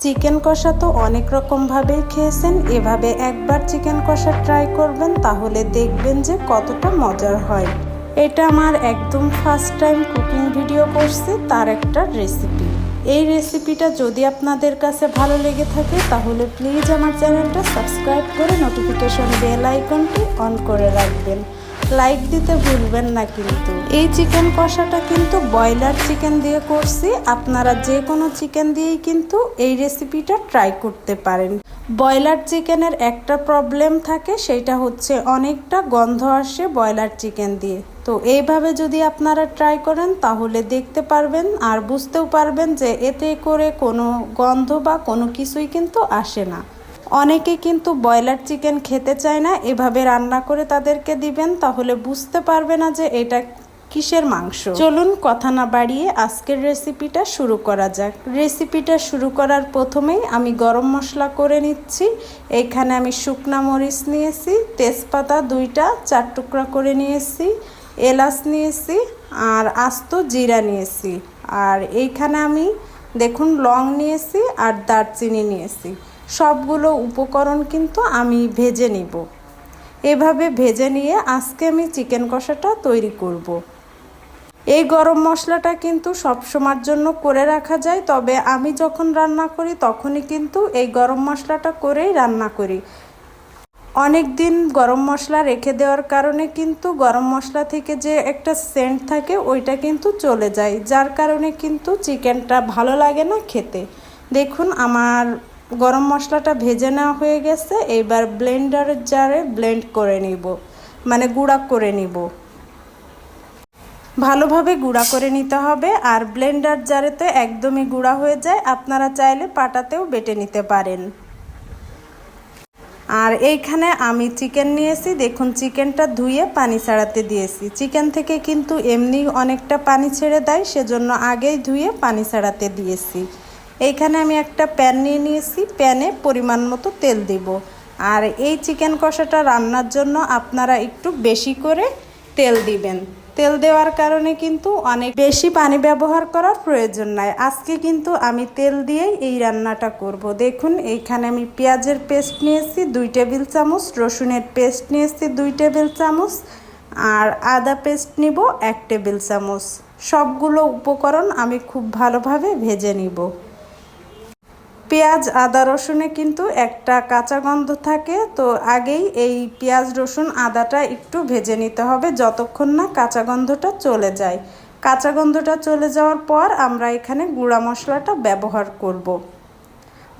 Chicken কষা তো অনেক রকমভাবেই খেয়েছেন। এভাবে একবার চিকেন কষা ট্রাই করবেন, তাহলে দেখবেন যে কতটা মজার হয়। এটা আমার একদম ফার্স্ট টাইম কুকিং ভিডিও করছি, তার একটা রেসিপি এই রেসিপিটা যদি আপনাদের কাছে ভালো লেগে থাকে, তাহলে প্লিজ আমার চ্যানেলটা সাবস্ক্রাইব করে নোটিফিকেশন বেল আইকনটি অন করে রাখবেন। লাইক দিতে ভুলবেন না কিন্তু। এই চিকেন কষাটা কিন্তু ব্রয়লার চিকেন দিয়ে করছি। আপনারা যে কোনো চিকেন দিয়েই কিন্তু এই রেসিপিটা ট্রাই করতে পারেন। ব্রয়লার চিকেনের একটা প্রবলেম থাকে, সেটা হচ্ছে অনেকটা গন্ধ আসে ব্রয়লার চিকেন দিয়ে। তো এইভাবে যদি আপনারা ট্রাই করেন, তাহলে দেখতে পারবেন আর বুঝতেও পারবেন যে এতে করে কোনো গন্ধ বা কোনো কিছুই কিন্তু আসে না। অনেকে কিন্তু ব্রয়লার চিকেন খেতে চায় না, এভাবে রান্না করে তাদেরকে দিবেন, তাহলে বুঝতে পারবে না যে এটা কিসের মাংস। চলুন কথা না বাড়িয়ে আজকের রেসিপিটা শুরু করা যাক। রেসিপিটা শুরু করার প্রথমেই আমি গরম মশলা করে নিচ্ছি। এইখানে আমি শুকনা মরিচ নিয়েছি, তেজপাতা দুইটা, চার টুকরা করে নিয়েছি, এলাচ নিয়েছি, আর আস্ত জিরা নিয়েছি। আর এইখানে আমি দেখুন লং নিয়েছি আর দারচিনি নিয়েছি। সবগুলো উপকরণ কিন্তু আমি ভেজে নিব। এভাবে ভেজে নিয়ে আজকে আমি চিকেন কষাটা তৈরি করব। এই গরম মশলাটা কিন্তু সব সময়ের জন্য করে রাখা যায়, তবে আমি যখন রান্না করি তখনই কিন্তু এই গরম মশলাটা করেই রান্না করি। অনেক দিন গরম মশলা রেখে দেওয়ার কারণে কিন্তু গরম মশলা থেকে যে একটা সেন্ট থাকে ওইটা কিন্তু চলে যায়, যার কারণে কিন্তু চিকেনটা ভালো লাগে না খেতে। দেখুন আমার গরম মশলাটা ভেজে নেওয়া হয়ে গেছে, এইবার ব্লেন্ডারের জারে ব্লেন্ড করে নিব মানে গুঁড়া করে নিব। ভালোভাবে গুঁড়া করে নিতে হবে, আর ব্লেন্ডার জারেতে একদমই গুঁড়া হয়ে যায়, আপনারা চাইলে পাটাতেও বেটে নিতে পারেন। আর এইখানে আমি চিকেন নিয়েছি, দেখুন চিকেনটা ধুয়ে পানি ছাড়াতে দিয়েছি। চিকেন থেকে কিন্তু এমনি অনেকটা পানি ছেড়ে দেয়, সেজন্য আগেই ধুয়ে পানি ছাড়াতে দিয়েছি। এইখানে আমি একটা প্যান নিয়ে নিয়েছি, প্যানে পরিমাণ মতো তেল দিব। আর এই চিকেন কষাটা রান্নার জন্য আপনারা একটু বেশি করে তেল দিবেন। তেল দেওয়ার কারণে কিন্তু অনেক বেশি পানি ব্যবহার করার প্রয়োজন নাই। আজকে কিন্তু আমি তেল দিয়েই এই রান্নাটা করব। দেখুন, এইখানে আমি পেঁয়াজের পেস্ট নিয়েছি, দুই টেবিল চামচ, রসুনের পেস্ট নিয়েছি, দুই টেবিল চামচ, আর আদা পেস্ট নিব এক টেবিল চামচ। সবগুলো উপকরণ আমি খুব ভালোভাবে ভেজে নিব। পেঁয়াজ, আদা, রসুনে কিন্তু একটা কাঁচা গন্ধ থাকে, তো আগেই এই পেঁয়াজ, রসুন, আদাটা একটু ভেজে নিতে হবে যতক্ষণ না কাঁচা গন্ধটা চলে যায়। কাঁচা গন্ধটা চলে যাওয়ার পর আমরা এখানে গুঁড়া মশলাটা ব্যবহার করব।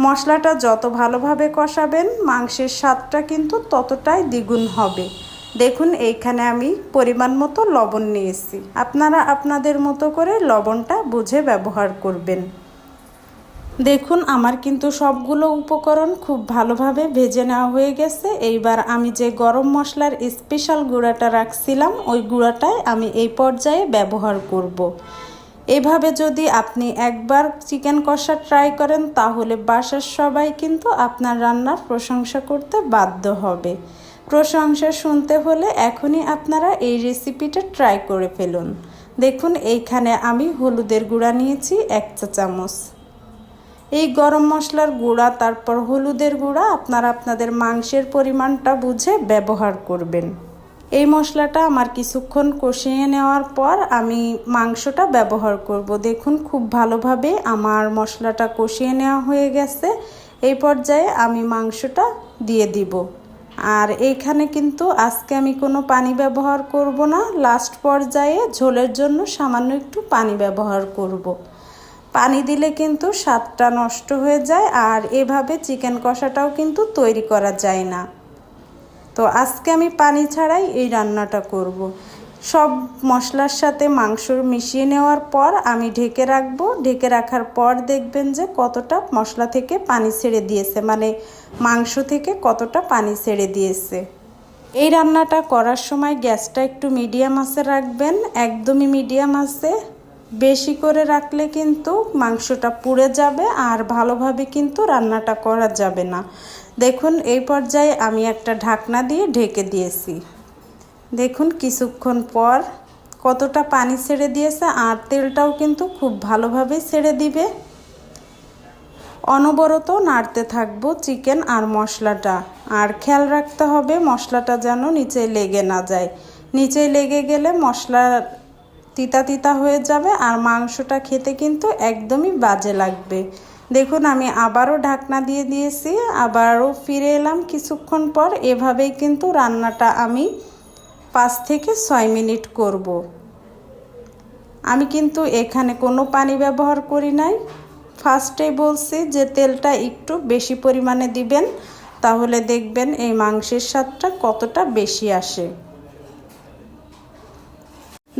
মশলাটা যত ভালোভাবে কষাবেন, মাংসের স্বাদটা কিন্তু ততটাই দ্বিগুণ হবে। দেখুন, এইখানে আমি পরিমাণ মতো লবণ নিয়েছি। আপনারা আপনাদের মতো করে লবণটা বুঝে ব্যবহার করবেন। দেখুন, আমার কিন্তু সবগুলো উপকরণ খুব ভালোভাবে ভেজে নেওয়া হয়ে গেছে। এইবার আমি যে গরম মশলার স্পেশাল গুঁড়াটা রাখছিলাম, ওই গুঁড়াটাই আমি এই পর্যায়ে ব্যবহার করব। এভাবে যদি আপনি একবার চিকেন কষা ট্রাই করেন, তাহলে বাসার সবাই কিন্তু আপনার রান্নার প্রশংসা করতে বাধ্য হবে। প্রশংসা শুনতে হলে এখনই আপনারা এই রেসিপিটা ট্রাই করে ফেলুন। দেখুন, এইখানে আমি হলুদের গুঁড়া নিয়েছি, এক চা চামচ এই গরম মশলার গুঁড়া, তারপর হলুদের গুঁড়া, আপনারা আপনাদের মাংসের পরিমাণটা বুঝে ব্যবহার করবেন। এই মশলাটা আমার কিছুক্ষণ কষিয়ে নেওয়ার পর আমি মাংসটা ব্যবহার করব। দেখুন, খুব ভালোভাবে আমার মশলাটা কষিয়ে নেওয়া হয়ে গেছে। এই পর্যায়ে আমি মাংসটা দিয়ে দিব। আর এইখানে কিন্তু আজকে আমি কোনো পানি ব্যবহার করব না। লাস্ট পর্যায়ে ঝোলের জন্য সামান্য একটু পানি ব্যবহার করব। পানি দিলে কিন্তু স্বাদটা নষ্ট হয়ে যায় আর এভাবে চিকেন কষাটাও কিন্তু তৈরি করা যায় না। তো আজকে আমি পানি ছাড়াই এই রান্নাটা করব। সব মশলার সাথে মাংস মিশিয়ে নেওয়ার পর আমি ঢেকে রাখব। ঢেকে রাখার পর দেখবেন যে কতটা মশলা থেকে পানি ছেড়ে দিয়েছে মানে মাংস থেকে কতটা পানি ছেড়ে দিয়েছে। এই রান্নাটা করার সময় গ্যাসটা একটু মিডিয়াম আছে রাখবেন, একদমই মিডিয়াম আছে বেশি করে রাখলে কিন্তু মাংসটা পুড়ে যাবে আর ভালোভাবে কিন্তু রান্নাটা করা যাবে না। দেখুন, এই পর্যায়ে আমি একটা ঢাকনা দিয়ে ঢেকে দিয়েছি। দেখুন, কিছুক্ষণ পর কতটা পানি ছেড়ে দিয়েছে আর তেলটাও কিন্তু খুব ভালোভাবে ছেড়ে দিবে। অনবরত নাড়তে থাকব চিকেন আর মশলাটা। আর খেয়াল রাখতে হবে মশলাটা যেন নিচে লেগে না যায়। নিচে লেগে গেলে মশলা তিতা তিতা হয়ে যাবে আর মাংসটা খেতে কিন্তু একদমই বাজে লাগবে। দেখুন, আমি আবারও ঢাকনা দিয়ে দিয়েছি, আবারও ফিরে এলাম কিছুক্ষণ পর। এভাবেই কিন্তু রান্নাটা আমি পাঁচ থেকে ছয় মিনিট করব। আমি কিন্তু এখানে কোনো পানি ব্যবহার করি নাই। ফার্স্টেই বলছি যে তেলটা একটু বেশি পরিমাণে দিবেন, তাহলে দেখবেন এই মাংসের স্বাদটা কতটা বেশি আসে।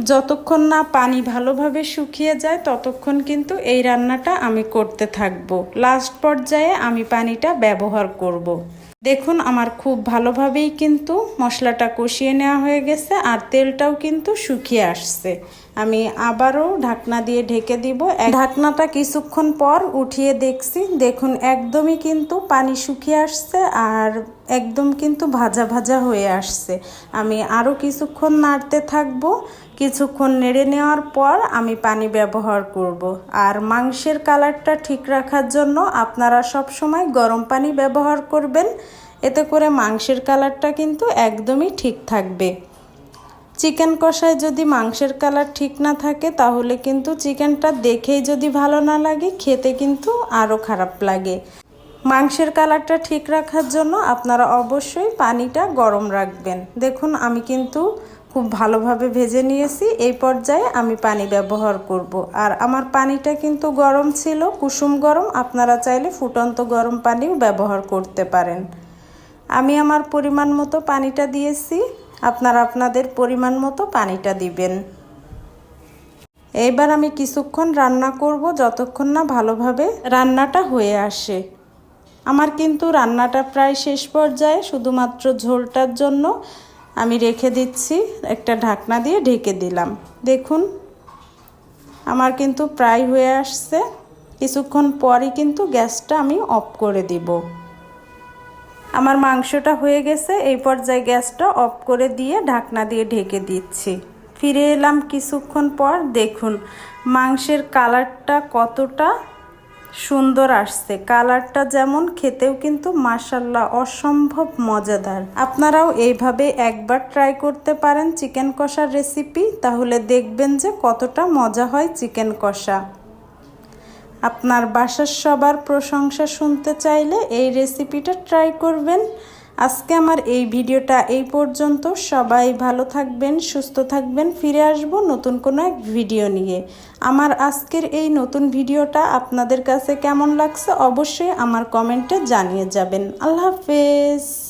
যতক্ষণ না পানি ভালোভাবে শুকিয়ে যায়, ততক্ষণ কিন্তু এই রান্নাটা আমি করতে থাকব লাস্ট পর্যায়ে আমি পানিটা ব্যবহার করব। দেখুন, আমার খুব ভালোভাবেই কিন্তু মশলাটা কষিয়ে নেওয়া হয়ে গেছে আর তেলটাও কিন্তু শুকিয়ে আসছে আমি আবারও ঢাকনা দিয়ে ঢেকে দিব। ঢাকনাটা কিছুক্ষণ পর উঠিয়ে দেখছি। দেখুন, একদমই কিন্তু পানি শুকিয়ে আসছে আর একদম কিন্তু ভাজা ভাজা হয়ে আসছে। আমি আরও কিছুক্ষণ নাড়তে থাকব। কিছুক্ষণ নেড়ে নেওয়ার পর আমি পানি ব্যবহার করব। আর মাংসের কালারটা ঠিক রাখার জন্য আপনারা সব সময় গরম পানি ব্যবহার করবেন। এতে করে মাংসের কালারটা কিন্তু একদমই ঠিক থাকবে। চিকেন কষায় যদি মাংসের কালার ঠিক না থাকে, তাহলে কিন্তু চিকেনটা দেখেই যদি ভালো না লাগে, খেতে কিন্তু আরও খারাপ লাগে। মাংসের কালারটা ঠিক রাখার জন্য আপনারা অবশ্যই পানিটা গরম রাখবেন। দেখুন, আমি কিন্তু খুব ভালোভাবে ভেজে নিয়েছি। এই পর্যায়ে আমি পানি ব্যবহার করব। আর আমার পানিটা কিন্তু গরম ছিল, কুসুম গরম। আপনারা চাইলে ফুটন্ত গরম পানিও ব্যবহার করতে পারেন। আমি আমার পরিমাণ মতো পানিটা দিয়েছি। আপনারা আপনাদের পরিমাণ মতো পানিটা দিবেন। এইবার আমি কিছুক্ষণ রান্না করব যতক্ষণ না ভালোভাবে রান্নাটা হয়ে আসে। আমার কিন্তু রান্নাটা প্রায় শেষ পর্যায়ে শুধুমাত্র ঝোলটার জন্য আমি রেখে দিচ্ছি, একটা ঢাকনা দিয়ে ঢেকে দিলাম। দেখুন, আমার কিন্তু প্রায় হয়ে আসছে। কিছুক্ষণ পরই কিন্তু গ্যাসটা আমি অফ করে দিব। আমার মাংসটা হয়ে গেছে, এই পর্যায়ে গ্যাসটা অফ করে দিয়ে ঢাকনা দিয়ে ঢেকে দিচ্ছি। ফিরে এলাম কিছুক্ষণ পর, দেখুন, মাংসের কালারটা কতটা সুন্দর আসছে। কালারটা যেমন খেতেও কিন্তু মাসাল্লাহ অসম্ভব মজাদার। আপনারাও এইভাবে একবার ট্রাই করতে পারেন চিকেন কষার রেসিপি তাহলে দেখবেন যে কতটা মজা হয় চিকেন কষা। আপনার বাসার সবার প্রশংসা শুনতে চাইলে এই রেসিপিটা ট্রাই করবেন। আজকে আমার এই ভিডিওটা এই পর্যন্ত। সবাই ভালো থাকবেন, সুস্থ থাকবেন। ফিরে আসব নতুন কোনো এক ভিডিও নিয়ে। আমার আজকের এই নতুন ভিডিওটা আপনাদের কাছে কেমন লাগছে অবশ্যই আমার কমেন্টে জানিয়ে যাবেন। আল্লাহ হাফেজ।